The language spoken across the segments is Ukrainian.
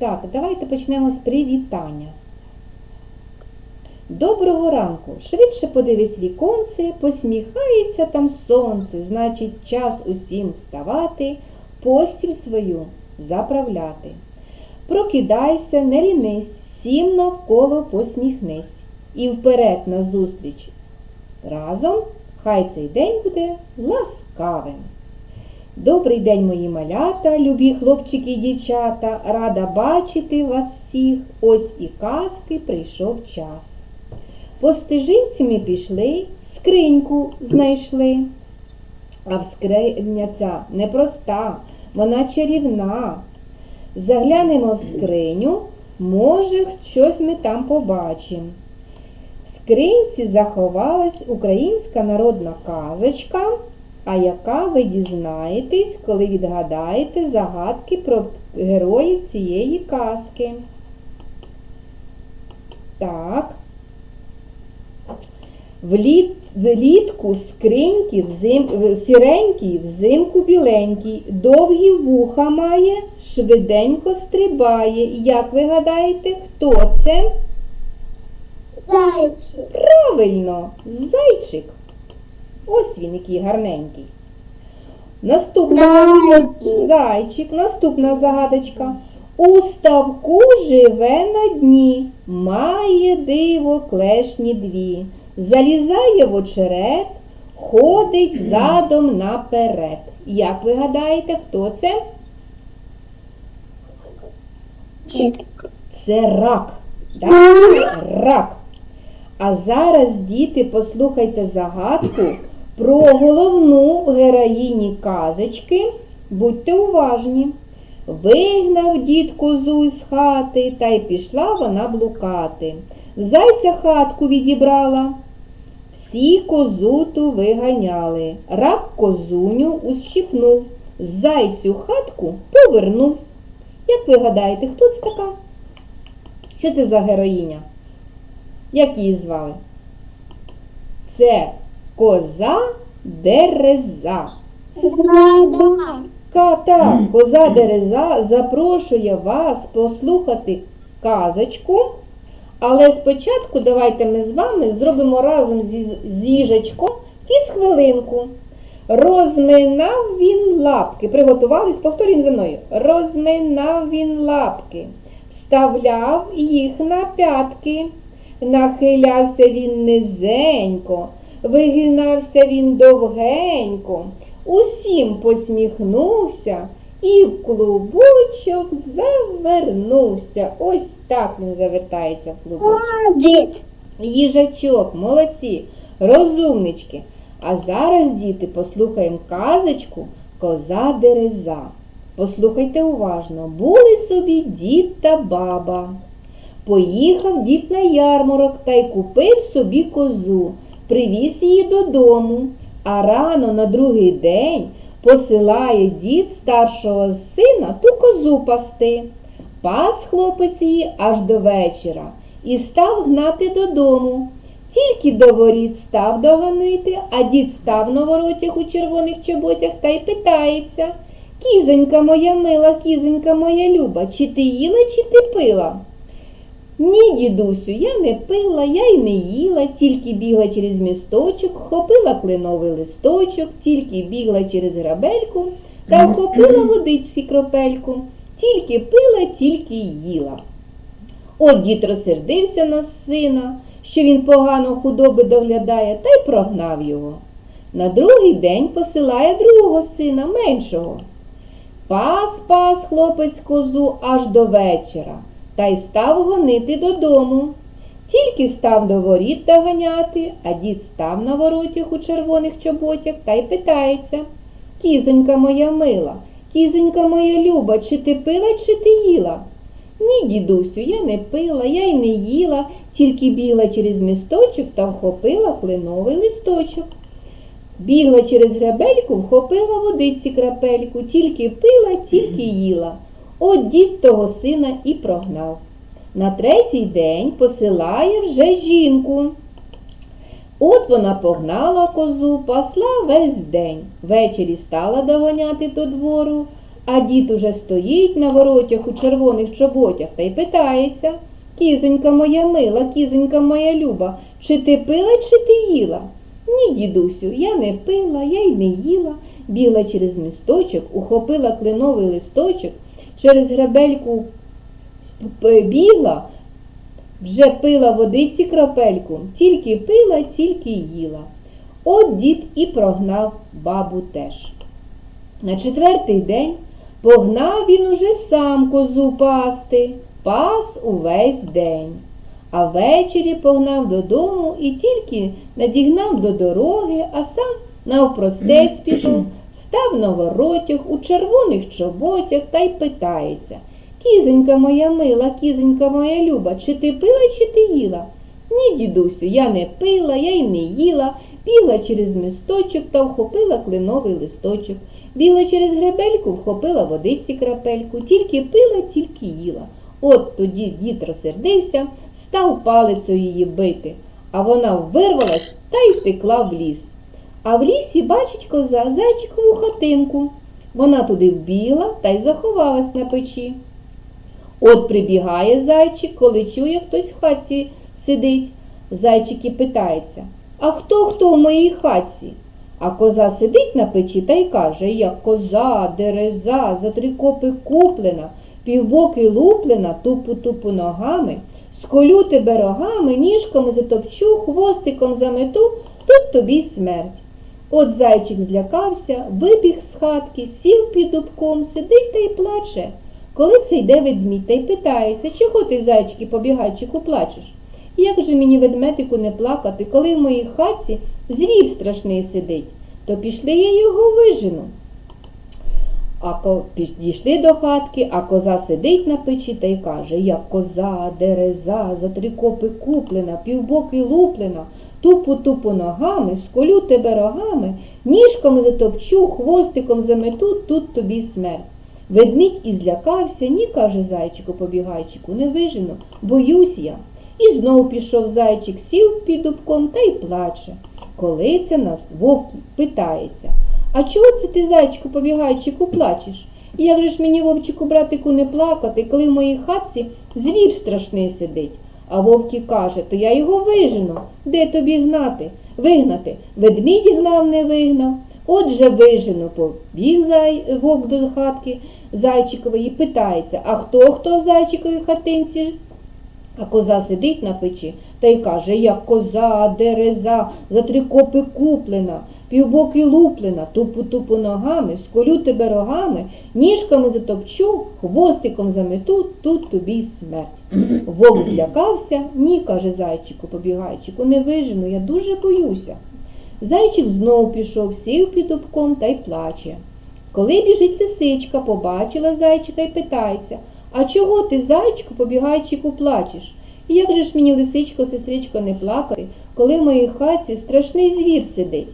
Так, давайте почнемо з привітання. Доброго ранку! Швидше подивись віконце, посміхається там сонце, значить час усім вставати, постіль свою заправляти. Прокидайся, не лінись, всім навколо посміхнись. І вперед назустріч разом, хай цей день буде ласкавим. Добрий день, мої малята, любі хлопчики і дівчата. Рада бачити вас всіх. Ось і казки прийшов час. По стежинці ми пішли, скриньку знайшли. А в скриня ця непроста, вона чарівна. Заглянемо в скриню, може, щось ми там побачимо. В скринці заховалась українська народна казочка, а яка ви дізнаєтесь, коли відгадаєте загадки про героїв цієї казки. Так. Вліт, влітку скриньки, взим, сіренький, взимку біленький, довгі вуха має, швиденько стрибає. Як ви гадаєте, хто це? Зайчик. Правильно, зайчик. Ось він який гарненький. Наступна Зайчик. зайчик, наступна загадочка. У ставку живе на дні, має диво клешні дві. Залізає в очерет, ходить задом наперед. Як ви гадаєте, хто це? Це рак. Так? Рак. А зараз, діти, послухайте загадку про головну героїні казочки. Будьте уважні. Вигнав дід козу із хати, та й пішла вона блукати. Зайця хатку відібрала. Всі козу ту виганяли. Рак козуню ущипнув, зайцю хатку повернув. Як ви гадаєте, хто це така? Що це за героїня? Як її звали? Це коза Дереза. Ката, коза Дереза запрошує вас послухати казочку. Але спочатку давайте ми з вами зробимо разом зі, з їжачком фізхвилинку. Розминав він лапки. Приготувались, повторюємо за мною. Розминав він лапки, вставляв їх на п'ятки. Нахилявся він низенько, вигинався він довгенько, усім посміхнувся і в клубочок завернувся. Ось так він завертається в клубочок. Їжачок, молодці, розумнички. А зараз, діти, послухаємо казочку Коза Дереза. Послухайте уважно. Були собі дід та баба. Поїхав дід на ярмарок та й купив собі козу, привіз її додому, а рано на другий день посилає дід старшого сина ту козу пасти. Пас хлопець її аж до вечора і став гнати додому. Тільки до воріт став доганити, а дід став на воротях у червоних чоботях та й питається. Кізонька моя мила, кізонька моя люба, чи ти їла, чи ти пила? Ні, дідусю, я не пила, я й не їла, тільки бігла через місточок, хопила кленовий листочок, тільки бігла через грабельку та вхопила водички кропельку, тільки пила, тільки їла. От дід розсердився на сина, що він погано худоби доглядає, та й прогнав його. На другий день посилає другого сина, меншого. Пас пас хлопець козу аж до вечора та й став гонити додому. Тільки став до воріт доганяти, а дід став на воротях у червоних чоботях та й питається. Кізонька моя мила, кізонька моя люба, чи ти пила, чи ти їла? Ні, дідусю, я не пила, я й не їла, тільки бігла через місточок та вхопила кленовий листочок. Бігла через гребельку, вхопила водиці крапельку, тільки пила, тільки їла. От дід того сина і прогнав. На третій день посилає вже жінку. От вона погнала козу, пасла весь день. Ввечері стала доганяти до двору, А дід уже стоїть на воротях у червоних чоботях та й питається. Кізонька моя мила, кізонька моя люба, чи ти пила, чи ти їла? Ні, дідусю, я не пила, я й не їла. Бігла через місточок, ухопила кленовий листочок, через гребельку п- бігла, вже пила водиці крапельку, тільки пила, тільки їла. От дід і прогнав бабу теж. На четвертий день погнав він уже сам козу пасти, пас увесь день. А ввечері погнав додому і тільки надігнав до дороги, а сам навпростець пішов, став на воротях у червоних чоботях та й питається. Кізонька моя мила, кізонька моя люба, чи ти пила, чи ти їла? Ні, дідусю, я не пила, я й не їла, бігла через місточок та вхопила кленовий листочок. Бігла через гребельку, вхопила водиці крапельку, тільки пила, тільки їла. От тоді дід розсердився, став палицею її бити, а вона вирвалась та й втекла в ліс. А в лісі бачить коза зайчикову хатинку. Вона туди вбігла та й заховалась на печі. От прибігає зайчик, коли чує, хтось в хаті сидить. Зайчик і питається, а хто хто в моїй хаті? А коза сидить на печі та й каже, я коза, дереза, за три копи куплена, півбоки луплена, тупу-тупу ногами, сколю тебе рогами, ніжками затопчу, хвостиком замету, тут тобі смерть. От зайчик злякався, вибіг з хатки, сів під дубком, сидить та й плаче. Коли це йде ведмідь та й питається, чого ти, зайчики, побігайчику, плачеш? Як же мені ведмедику не плакати, коли в моїй хатці звір страшний сидить, то пішли я його вижену. А ко- підійшли до хатки, а коза сидить на печі та й каже, як коза, дереза, за три копи куплена, півбоки луплена, тупу-тупу ногами, сколю тебе рогами, ніжками затопчу, хвостиком замету, тут тобі смерть. Ведмідь і злякався, ні, каже зайчику побігайчику, не вижену, боюсь я. І знов пішов зайчик, сів під дубком та й плаче. Коли це нас вовк питається, а чого це ти, зайчику побігайчику, плачеш? І як же ж мені, вовчику, братику, не плакати, коли в моїй хатці звір страшний сидить? А вовк каже, то я його вижену. Де тобі гнати? Вигнати. Ведмідь гнав, не вигнав. Отже, вижену, побіг зай, вовк до хатки зайчикової і питається, а хто хто в зайчиковій хатинці? А коза сидить на печі та й каже, як коза, дереза, за три копи куплена, півбоки луплена, тупу-тупу ногами, сколю тебе рогами, ніжками затопчу, хвостиком замету, тут тобі й смерть. Вовк злякався, ні, каже зайчику, побігайчику, не вижену, я дуже боюся. Зайчик знов пішов, сів під дубком та й плаче. Коли біжить лисичка, побачила зайчика і питається, а чого ти, зайчику, побігайчику, плачеш? Як же ж мені, лисичко, сестричко, не плакати, коли в моїй хаті страшний звір сидить?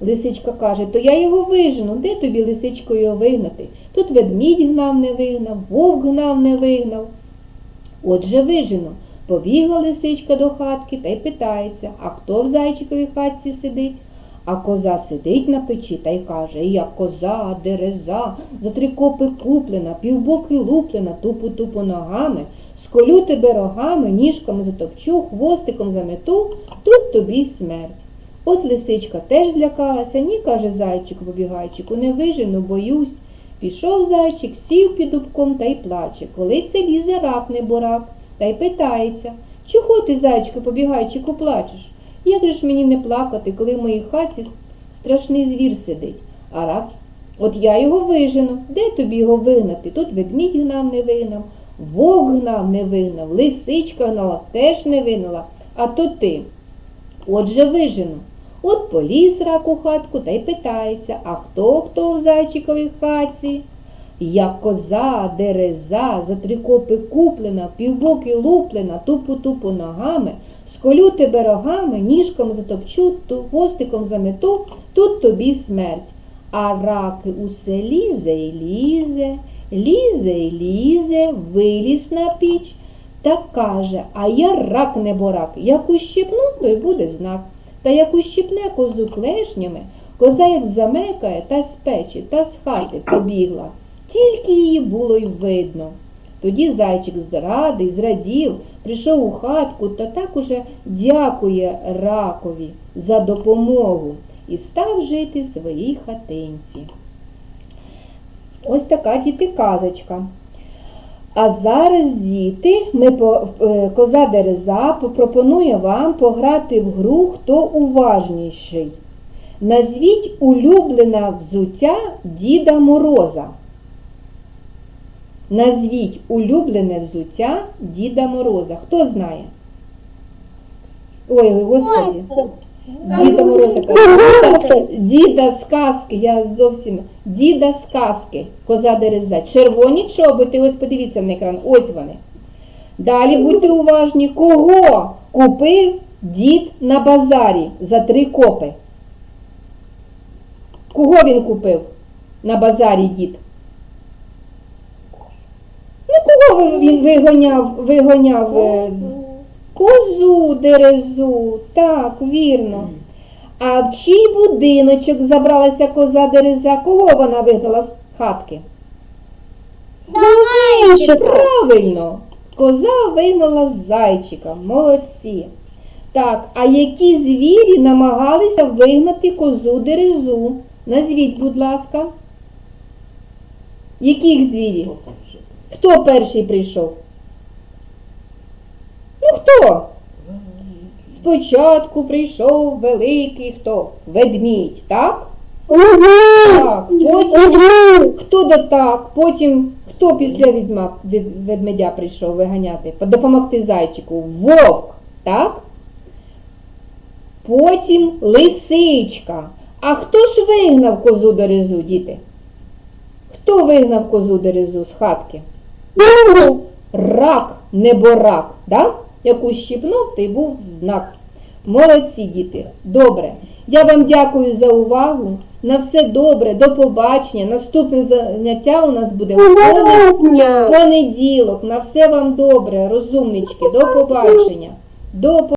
Лисичка каже, то я його вижену, де тобі, лисичко, його вигнати? Тут ведмідь гнав, не вигнав, вовк гнав, не вигнав. Отже, вижену. Побігла лисичка до хатки та й питається, а хто в зайчиковій хатці сидить? А коза сидить на печі та й каже, я коза, дереза, за три копи куплена, півбоки луплена, тупу-тупу ногами, сколю тебе рогами, ніжками затопчу, хвостиком замету, тут тобі й смерть. От лисичка теж злякалася, ні, каже зайчику побігайчику, не вижену, боюсь. Пішов зайчик, сів під дубком та й плаче, коли це лізе рак не борак, та й питається, чого ти, зайчику побігайчику, плачеш? Як же ж мені не плакати, коли в моїй хаті страшний звір сидить? А рак, от я його вижену. Де тобі його вигнати? Тут ведмідь гнав, не вигнав, вовк гнав, не вигнав, лисичка гнала, теж не вигнала. А то ти. Отже, вижену. От поліз рак у хатку та й питається, а хто хто в зайчиковій хаті? Я коза, дереза, за три копи куплена, півбоки луплена, тупу-тупу ногами, сколю тебе рогами, ніжком затопчу, хвостиком замету, тут тобі смерть. А рак усе лізе й лізе, лізе й лізе, виліз на піч, та каже, а я рак не борак, як ущипну, то й буде знак. Та як ущипне козу клешнями, коза як замекає та з печі, та з хати побігла. тільки її було й видно. Тоді зайчик зрадий, зрадів, прийшов у хатку та так уже дякує ракові за допомогу і став жити в своїй хатинці. Ось така діти казочка. А зараз, діти, ми е, коза Дереза пропонує вам пограти в гру Хто уважніший. Назвіть улюблене взуття Діда Мороза. Назвіть улюблене взуття Діда Мороза. Хто знає? Ой, господи. Діда Мороза каже. Діда з казки, я зовсім. Діда з казки, коза дереза. Червоні чоботи, ось подивіться на екран, ось вони. Далі будьте уважні, кого купив дід на базарі за три копи? Кого він купив на базарі дід? Ну, кого він вигоняв, вигоняв е, козу дерезу? Так, вірно. А в чий будиночок забралася коза дереза? Кого вона вигнала з хатки? Правильно, коза вигнала зайчика. Молодці. Так, а які звірі намагалися вигнати козу дерезу? Назвіть, будь ласка. Яких звірів? Хто перший прийшов? Ну хто? Спочатку прийшов великий хто? Ведмідь, так? Так, потім хто до так, потім хто після відьма, від, ведмедя прийшов виганяти, допомогти зайчику? Вовк, так? Потім лисичка. А хто ж вигнав козу дерезу, діти? Хто вигнав козу дерезу з хатки? Рак, неборак, да? Яку щіпнув, той був знак. Молодці, діти. Добре. Я вам дякую за увагу. На все добре, до побачення. Наступне заняття у нас буде понеділок. На все вам добре, розумнички. До побачення. До